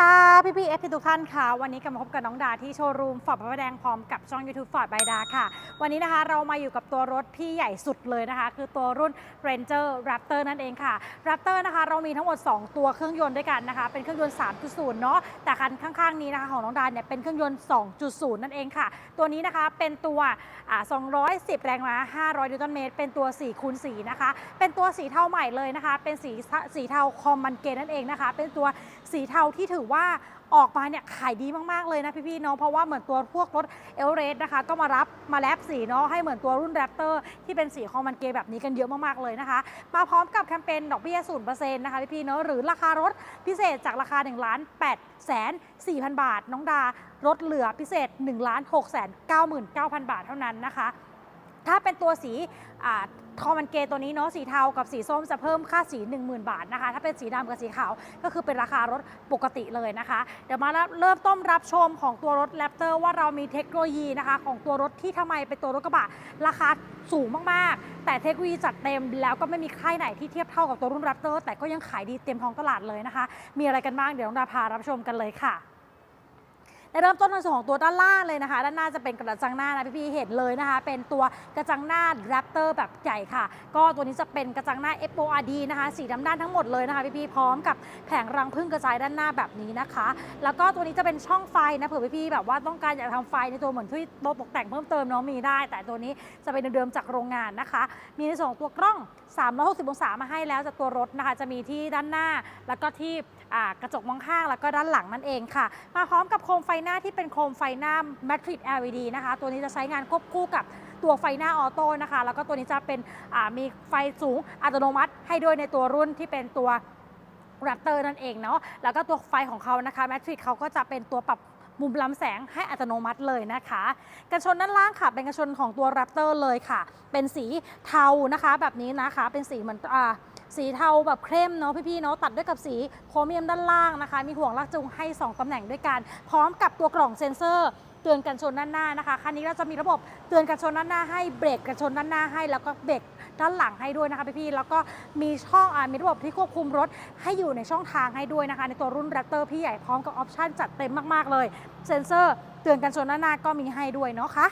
ค่ะ พี่พี่เอฟทุกท่านค่ะ วันนี้กลับมาพบกับน้องดาที่โชว์รูมฟอร์ดพระประแดงพร้อมกับช่อง YouTube ฟอร์ดบายดาค่ะ วันนี้นะคะเรามาอยู่กับตัวรถที่ใหญ่สุดเลยนะคะ คือตัวรุ่น Ranger Raptor นั่นเองค่ะ Raptor นะคะ เรามีทั้งหมด 2 ตัวเครื่องยนต์ด้วยกันนะคะ เป็นเครื่องยนต์ 3.0 เนาะแต่คันข้างๆนี้นะคะของน้องดาเนี่ยเป็นเครื่องยนต์ 2.0 นั่นเองค่ะ ตัวนี้นะคะเป็นตัวอ่า210 แรงม้า 500 นิวตันเมตร เป็นตัว4คูณ4นะคะ เป็นตัวสีเทาใหม่เลยนะคะ เป็นสีสีเทาคอมมันเกนนั่นเองนะคะ เป็นตัวสีเทาที่ถือว่าออกมาเนี่ยขายดีมากๆเลยนะพี่ๆเนาะเพราะว่าเหมือนตัวพวกรถเอลเรสนะคะ ก็มารับมาแลบสีเนาะให้เหมือนตัวรุ่นแรปเตอร์ที่เป็นสีคอมมันเกแบบนี้กันเยอะมากๆเลยนะคะ มาพร้อมกับแคมเปญดอกเบี้ย0%นย์เปอร์เซ็นต์นะคะพี่ๆเนาะหรือราคารถพิเศษจากราคา1ล้าน8แสน4พันบาท น้องดาลดเหลือพิเศษ1ล้าน6แสน99,000บาทเท่านั้นนะคะ ถ้าเป็นตัวสีคอมันเกตัวนี้เนาะสีเทากับสีส้มจะเพิ่มค่าสี 10,000 บาทนะคะ ถ้าเป็นสีดำกับสีขาวก็คือเป็นราคารถปกติเลยนะคะ เดี๋ยวมาเริ่มต้นรับชมของตัวรถแรปเตอร์ว่าเรามีเทคโนโลยีนะคะ ของตัวรถที่ทำไมเป็นตัวรถกระบะราคาสูงมากๆ แต่เทคโนโลยีจัดเต็มแล้วก็ไม่มีค่ายไหนที่เทียบเท่ากับตัวรุ่นแรปเตอร์แต่ก็ยังขายดีเต็มท้องตลาดเลยนะคะ มีอะไรกันบ้างเดี๋ยวน้องดาพารับชมกันเลยค่ะ เริ่มต้นในส่วนของตัวด้านล่างเลยนะคะ ด้านหน้าจะเป็นกระจังหน้านะพี่ๆเห็นเลยนะคะ เป็นตัวกระจังหน้าแรปเตอร์แบบใหญ่ค่ะ ก็ตัวนี้จะเป็นกระจังหน้า FORD นะคะสีดำด้านทั้งหมดเลยนะคะพี่ๆพร้อมกับแผงรังพึ่งกระจายด้านหน้าแบบนี้นะคะ แล้วก็ตัวนี้จะเป็นช่องไฟนะเผื่อพี่ๆแบบว่าต้องการอยากทำไฟในตัวเหมือนที่โตตกแต่งเพิ่มเติมเนาะมีได้ แต่ตัวนี้จะเป็นเดิมจากโรงงานนะคะ มีในส่วนของตัวกล้อง 360 องศามาให้แล้วจากตัวรถนะคะ จะมีที่ด้านหน้า แล้วก็ที่ กระจกมองข้างแล้วก็ด้านหลังนั่นเองค่ะ มาพร้อมกับโคมไฟหน้าที่เป็นโคมไฟหน้า Matrix LED นะคะ ตัวนี้จะใช้งานควบคู่กับตัวไฟหน้าออโต้นะคะ แล้วก็ตัวนี้จะเป็นมีไฟสูงอัตโนมัติ ให้ด้วยในตัวรุ่นที่เป็นตัว Raptor นั่นเองเนาะ แล้วก็ตัวไฟของเขานะคะ Matrix เขาก็จะเป็นตัวปรับมุมล้ำแสงให้อัตโนมัติเลยนะคะ กันชนด้านล่างค่ะ เป็นกันชนของตัว Raptor เลยค่ะ เป็นสีเทานะคะ แบบนี้นะคะ เป็นสีเหมือนอ่า สีเทาแบบเข้มเนาะพี่ๆเนาะตัดด้วยกับสีโครเมียมด้านล่างนะคะ มีห่วงลากจูงให้ 2 ตำแหน่งด้วยกัน พร้อมกับตัวกล่องเซ็นเซอร์เตือนกันชนด้านหน้านะคะคันนี้เราจะมีระบบเตือนกันชนด้านหน้าให้เบรกกันชนด้านหน้าให้แล้วก็เบรกด้านหลังให้ด้วยนะคะพี่ๆแล้วก็มีช่องอ่ามีระบบที่ควบคุมรถให้อยู่ในช่องทางให้ด้วยนะคะ ในตัวรุ่น Raptor พี่ใหญ่พร้อมกับออปชั่นจัดเต็มมากๆเลย เซ็นเซอร์เตือนกันชนด้านหน้าก็มีให้ด้วยเนาะค่ะ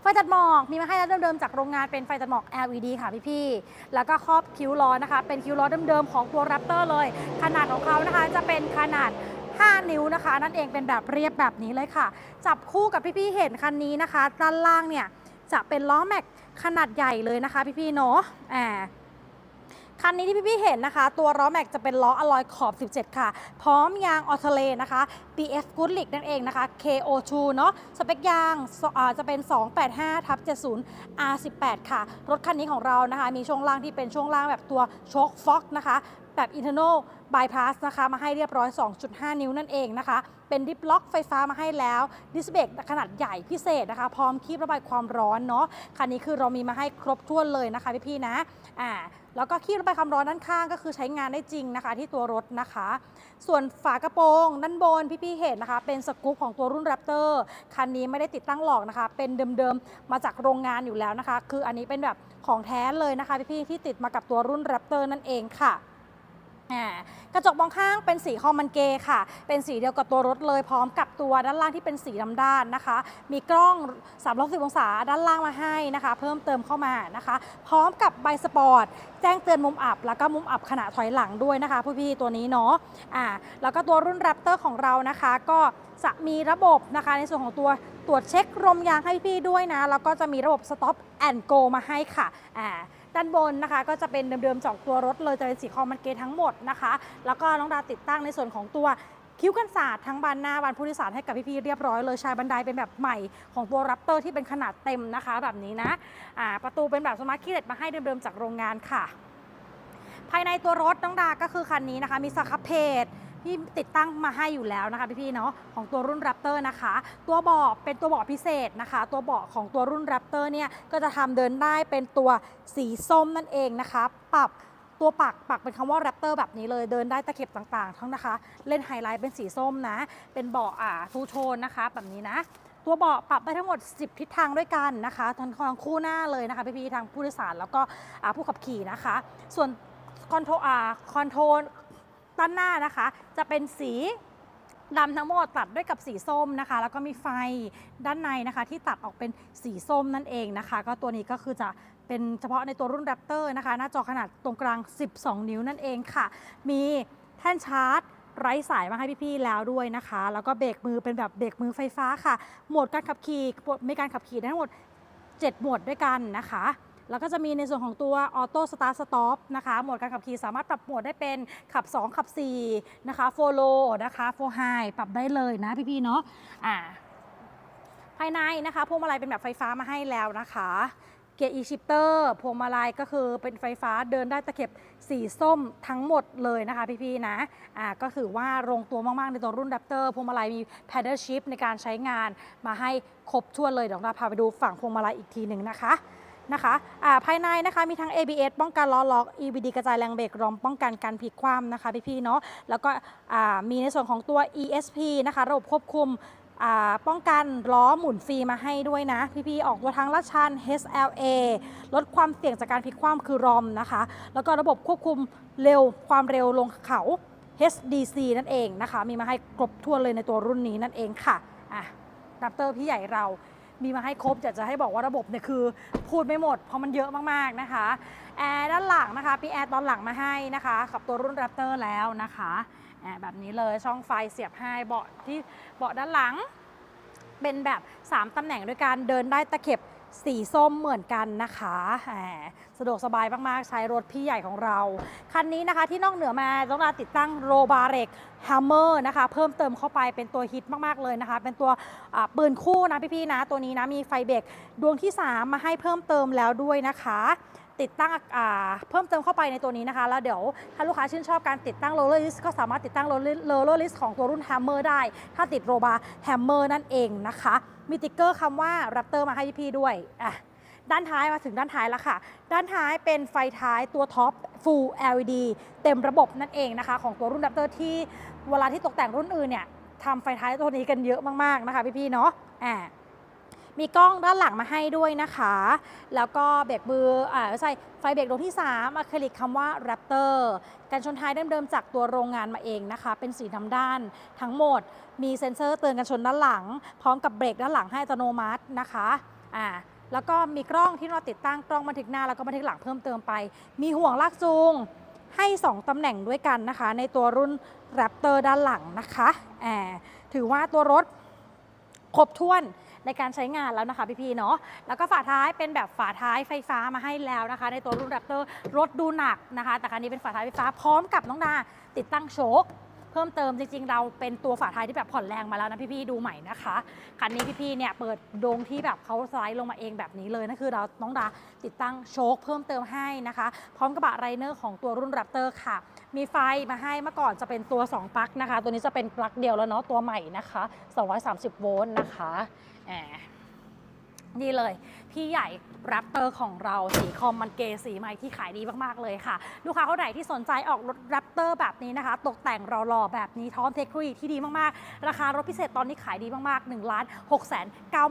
ไฟตัดหมอกมีมาให้แล้วเดิมๆจากโรงงานเป็นไฟตัดหมอก LED ค่ะพี่ๆ แล้วก็ครอบคิ้วล้อนะคะ เป็นคิ้วล้อเดิมๆ ของตัว Raptor เลย ขนาดของเขานะคะจะเป็นขนาด 5 นิ้วนะคะ นั่นเองเป็นแบบเรียบแบบนี้เลยค่ะ จับคู่กับพี่ๆ เห็นคันนี้นะคะ ด้านล่างเนี่ยจะเป็นล้อแม็กขนาดใหญ่เลยนะคะ พี่ๆ เนาะอ่าคันนี้ที่พี่ๆเห็นนะคะ ตัวล้อแม็กจะเป็นล้ออลลอยขอบ 17 ค่ะ พร้อมยางออเทเลนะคะ BF Goodrich นั่นเองนะคะ KO2 เนาะสเปคยางจะเป็น 285ทับ70 R18 ค่ะ รถคันนี้ของเรานะคะ มีช่วงล่างที่เป็นช่วงล่างแบบตัวโชคฟ็อกนะคะ แบบ internal bypass นะคะ มาให้เรียบร้อย 2.5 นิ้วนั่นเองนะคะ เป็นดิฟล็อกไฟฟ้ามาให้แล้วดิสเบรกขนาดใหญ่พิเศษนะคะ พร้อมคีบระบายความร้อนเนาะคันนี้คือเรามีมาให้ครบถ้วนเลยนะคะพี่ๆนะอ่าแล้วก็คีบระบายความร้อนด้านข้างก็คือใช้งานได้จริงนะคะ ที่ตัวรถนะคะ ส่วนฝากระโปรงด้านบนพี่ๆเห็นนะคะ เป็นสกู๊ปของตัวรุ่นแรปเตอร์คันนี้ไม่ได้ติดตั้งหลอกนะคะ เป็นเดิมๆ มาจากโรงงานอยู่แล้วนะคะ คืออันนี้เป็นแบบของแท้เลยนะคะพี่ๆที่ติดมากับตัวรุ่นแรปเตอร์นั่นเองค่ะ กระจกมองข้างเป็นสีคอมมันเกค่ะ เป็นสีเดียวกับตัวรถเลยพร้อมกับตัวด้านล่างที่เป็นสีดำด้านนะคะ มีกล้อง 360 องศาด้านล่างมาให้นะคะ เพิ่มเติมเข้ามานะคะ พร้อมกับใบสปอร์ต แจ้งเตือนมุมอับ แล้วก็มุมอับขณะถอยหลังด้วยนะคะผู้พี่ๆตัวนี้เนาะอ่าแล้วก็ตัวรุ่น Raptor ของเรานะคะ ก็จะมีระบบนะคะในส่วนของตัวตรวจเช็คลมยางให้พี่ด้วยนะแล้วก็จะมีระบบ Stop and Go มาให้ค่ะอ่า ด้านบนนะคะ ก็จะเป็นเดิมๆจากตัวรถเลยจะเป็นสีคอมมันเกย์ทั้งหมดนะคะ แล้วก็น้องดาติดตั้งในส่วนของตัวคิ้วกันศาสตร์ทั้งบานหน้าบานผู้โดยสารให้กับพี่ๆเรียบร้อยเลยชายบันไดเป็นแบบใหม่ของตัวรับเตอร์ที่เป็นขนาดเต็มนะคะ แบบนี้นะอ่าประตูเป็นแบบสมาร์ทคีย์เลสมาให้เดิมๆจากโรงงานค่ะ ภายในตัวรถน้องดาก็คือคันนี้นะคะ มีสครับเพจ ที่ติดตั้งมาให้อยู่แล้วนะคะพี่ๆเนาะของตัวรุ่น Raptor นะคะ ตัวเบาะเป็นตัวเบาะพิเศษนะคะ ตัวเบาะของตัวรุ่น Raptor เนี่ยก็จะทำเดินได้เป็นตัวสีส้มนั่นเองนะคะ ปรับตัวปักปักเป็นคำว่า Raptor แบบนี้เลยเดินได้ตะเข็บต่างๆ ทั้งนะคะ เล่นไฮไลท์เป็นสีส้มนะ เป็นเบาะอ่าทูโทนนะคะ แบบนี้นะ ตัวเบาะปรับได้ทั้งหมด 10 ทิศทางด้วยกันนะคะทั้งทั้งคู่หน้าเลยนะคะพี่ๆทางผู้โดยสารแล้วก็ผู้ขับขี่นะคะ ส่วนคอนโทรอ่าคอนโทรล ด้านหน้านะคะ จะเป็นสีดำทั้งหมดตัดด้วยกับสีส้มนะคะ แล้วก็มีไฟด้านในนะคะ ที่ตัดออกเป็นสีส้มนั่นเองนะคะ ก็ตัวนี้ก็คือจะเป็นเฉพาะในตัวรุ่น Raptor นะคะ หน้าจอขนาดตรงกลาง 12 นิ้วนั่นเองค่ะ มีแท่นชาร์จไร้สายมาให้พี่ๆแล้วด้วยนะคะ แล้วก็เบรกมือเป็นแบบเบรกมือไฟฟ้าค่ะ โหมดการขับขี่มีการขับขี่ทั้งหมด 7 โหมดด้วยกันนะคะ แล้วก็จะมีในส่วนของตัวออโต้สตาร์สต็อปนะคะโหมดการขับขี่สามารถปรับโหมดได้เป็นขับ 2 ขับ 4 นะคะโฟโลนะคะโฟไฮปรับได้เลยนะพี่ๆเนาะอ่าภายในนะคะพวงมาลัยเป็นแบบไฟฟ้ามาให้แล้วนะคะเกียร์ e shifter พวงมาลัยก็คือเป็นไฟฟ้าเดินได้ตะเข็บสีส้มทั้งหมดเลยนะคะพี่ๆนะอ่าก็ถือว่าลงตัวมาก ๆ ในตัวรุ่น Raptor พวงมาลัยมี paddle shift ในการใช้งานมาให้ครบถ้วนเลยเดี๋ยวเราพาไปดูฝั่งพวงมาลัยอีกทีหนึ่งนะคะ นะคะภายในนะคะมีทั้ง ABS ป้องกันล้อล็อก EBD กระจายแรงเบรกรอมป้องกันการพลิกคว่ำนะคะพี่ๆเนาะแล้วก็มีในส่วนของตัว ESP นะคะระบบควบคุมป้องกันล้อหมุนฟรีมาให้ด้วยนะ พี่ๆออกตัวทางลาดชัน HLA ลดความเสี่ยงจากการพลิกคว่ำคือรอมนะคะ แล้วก็ระบบควบคุมเร็วความเร็วลงเขา HDC นั่นเองนะคะ มีมาให้ครบถ้วนเลยในตัวรุ่นนี้นั่นเองค่ะอะดับเตอร์พี่ใหญ่เรา มีมาให้ครบอยากจะให้บอกว่าระบบเนี่ยคือพูดไม่หมดเพราะมันเยอะมากๆนะคะแอร์ด้านหลังนะคะมีแอร์ตอนหลังมาให้นะคะกับตัวรุ่นแรปเตอร์แล้วนะคะแอร์แบบนี้เลยช่องไฟเสียบให้เบาะที่เบาะด้านหลัง เป็นแบบ 3ตำแหน่งด้วยการเดินได้ตะเข็บ สีส้มเหมือนกันนะคะสะดวกสบายมากๆ ใช้รถพี่ใหญ่ของเรา คันนี้นะคะที่นอกเหนือมาต้องการติดตั้งโรบาเรกฮัมเมอร์นะคะเพิ่มเติมเข้าไปเป็นตัวฮิตมากๆเลยนะคะ เป็นตัวปืนคู่นะพี่ๆนะ ตัวนี้นะมีไฟเบรกดวงที่ 3 มาให้เพิ่มเติมแล้วด้วยนะคะ ติดตั้งเพิ่มเติมเข้าไปในตัวนี้นะคะ แล้วเดี๋ยวถ้าลูกค้าชื่นชอบการติดตั้งโรลเลอร์ลิสก็สามารถติดตั้งโรลเลอร์ลิสของตัวรุ่น Hammer ได้ ถ้าติดโรบาแฮมเมอร์นั่นเองนะคะ มีติ๊กเกอร์คำว่า Raptor มาให้พี่ด้วยอะด้านท้ายมาถึงด้านท้ายแล้วค่ะ ด้านท้ายเป็นไฟท้ายตัวท็อป Full LED เต็มระบบนั่นเองนะคะ ของตัวรุ่น Raptor ที่เวลาที่ตกแต่งรุ่นอื่นเนี่ยทำไฟท้ายตัวนี้กันเยอะมากๆนะคะพี่ๆเนาะอ่า มีกล้องด้านหลังมาให้ด้วยนะคะ แล้วก็เบรกมืออ่าใช่ไฟเบรกดวงที่3อะคริลิกคำว่า Raptor การชนท้ายเดิมๆจากตัวโรงงานมาเองนะคะ เป็นสีดำด้าน ทั้งหมดมีเซ็นเซอร์เตือนกันชนด้านหลัง พร้อมกับเบรกด้านหลังให้อัตโนมัตินะคะอ่าแล้วก็มีกล้องที่เราติดตั้งกล้องบันทึกหน้าแล้วก็บันทึกหลังเพิ่มเติมไป มีห่วงลากจูงให้ 2 ตำแหน่งด้วยกันนะคะ ในตัวรุ่น Raptor ด้านหลังนะคะแอบถือว่าตัวรถครบถ้วน ในการใช้งานแล้วนะคะพี่ๆเนาะแล้วก็ฝาท้ายเป็นแบบฝาท้ายไฟฟ้ามาให้แล้วนะคะ ในตัวรุ่น Raptor รถดูหนักนะคะ แต่คันนี้เป็นฝาท้ายไฟฟ้าพร้อมกับน้องดาติดตั้งโชคเพิ่มเติมจริง ๆ เราเป็นตัวฝาท้ายที่แบบผ่อนแรงมาแล้วนะพี่ๆดูใหม่นะคะคันนี้พี่ๆเนี่ยเปิดโดงที่แบบเขาสไลด์ลงมาเองแบบนี้เลยนั่นคือเราน้องดาติดตั้งโชคเพิ่มเติมให้นะคะ พร้อมกระบะไรเนอร์ของตัวรุ่น Raptor ค่ะ มีไฟมาให้เมื่อก่อนจะเป็นตัว 2 ปลั๊กนะคะ ตัวนี้จะเป็นปลั๊กเดียวแล้วเนาะตัวใหม่นะคะ 230 โวลต์นะคะแหม นี่เลย พี่ใหญ่แรปเตอร์ของเราสีคอมมันเกสีใหม่ที่ขายดีมากๆเลยค่ะ ลูกค้าคนไหนที่สนใจออกรถแรปเตอร์แบบนี้นะคะ ตกแต่งรอๆแบบนี้ท้อมเทคโนโลยีที่ดีมากๆ ราคารถพิเศษตอนนี้ขายดีมากๆ1ล้าน6แสน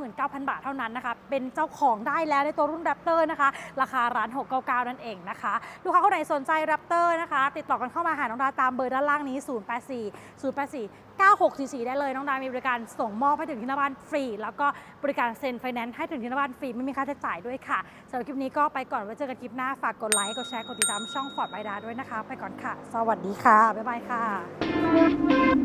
99,000บาทเท่านั้นนะคะ เป็นเจ้าของได้แล้วในตัวรุ่นแรปเตอร์นะคะ ราคาร้าน699นั่นเองนะคะ ลูกค้าคนไหนสนใจแรปเตอร์นะคะ ติดต่อกันเข้ามาหาน้องดาตามเบอร์ด้านล่างนี้084 084 9644 ได้เลยน้องดามีบริการส่งมอบให้ถึงที่หน้าบ้านฟรี แล้วก็บริการเซ็นไฟแนนซ์ให้ถึงที่หน้าบ้านฟรี ไม่มีค่าใช้จ่ายด้วยค่ะสำหรับคลิปนี้ก็ไปก่อนไว้เจอกันคลิปหน้าฝากกดไลค์กดแชร์กดติดตามช่องฟอร์ดไบดาด้วยนะคะ ไปก่อนค่ะ สวัสดีค่ะบ๊ายบายค่ะ